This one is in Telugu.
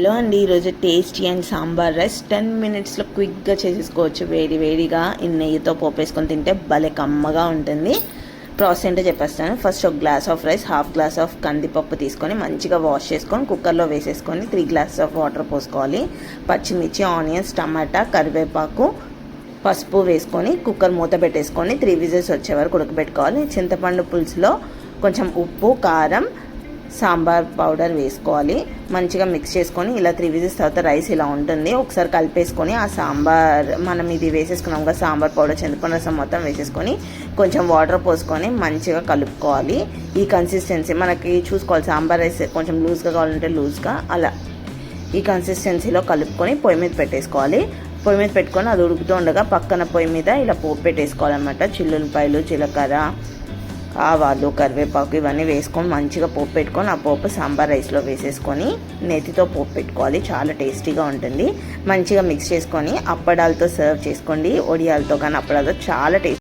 హలో అండి ఈరోజు tasty and sambar rice. Ten మినిట్స్లో క్విక్గా చేసేసుకోవచ్చు వేడి వేడిగా ఈ నెయ్యితో పోపేసుకొని తింటే భలే కమ్మగా ఉంటుంది. ప్రాసెస్ ఏంటో చెప్పేస్తాను. ఫస్ట్ ఒక glass of rice half glass of కందిపప్పు తీసుకొని మంచిగా వాష్ చేసుకొని కుక్కర్లో వేసేసుకొని త్రీ గ్లాసెస్ ఆఫ్ వాటర్ పోసుకోవాలి. పచ్చిమిర్చి ఆనియన్స్ టమాటా కరివేపాకు పసుపు వేసుకొని కుక్కర్ మూత పెట్టేసుకొని త్రీ విజిల్స్ వచ్చే వరకు ఉడకబెట్టుకోవాలి. చింతపండు పులుసులో కొంచెం ఉప్పు కారం సాంబార్ పౌడర్ వేసుకోవాలి. మంచిగా మిక్స్ చేసుకొని ఇలా త్రీ విజిల్స్ తర్వాత రైస్ ఇలా ఉంటుంది. ఒకసారి కలిపేసుకొని ఆ సాంబార్ మనం ఇది వేసేసుకున్నాం కదా సాంబార్ పౌడర్ చింతపండు రసం మొత్తం వేసేసుకొని కొంచెం వాటర్ పోసుకొని మంచిగా కలుపుకోవాలి. ఈ కన్సిస్టెన్సీ మనకి చూసుకోవాలి సాంబార్ రైస్ కొంచెం లూజ్గా కావాలంటే లూజ్గా అలా ఈ కన్సిస్టెన్సీలో కలుపుకొని పొయ్యి మీద పెట్టేసుకోవాలి. పొయ్యి మీద పెట్టుకొని అది ఉడుకుతూ ఉండగా పక్కన పొయ్యి మీద ఇలా పోపు పెట్టేసుకోవాలన్నమాట. చిల్లులపాయలు జీలకర్ర ఆవాలు కరివేపాకు ఇవన్నీ వేసుకొని మంచిగా పోపు పెట్టుకొని ఆ పోపు సాంబార్ రైస్లో వేసేసుకొని నెతితో పోపు పెట్టుకోవాలి. చాలా టేస్టీగా ఉంటుంది. మంచిగా మిక్స్ చేసుకొని అప్పడాలతో సర్వ్ చేసుకోండి. ఒడియాలతో కానీ అప్పడాలతో చాలా టేస్ట్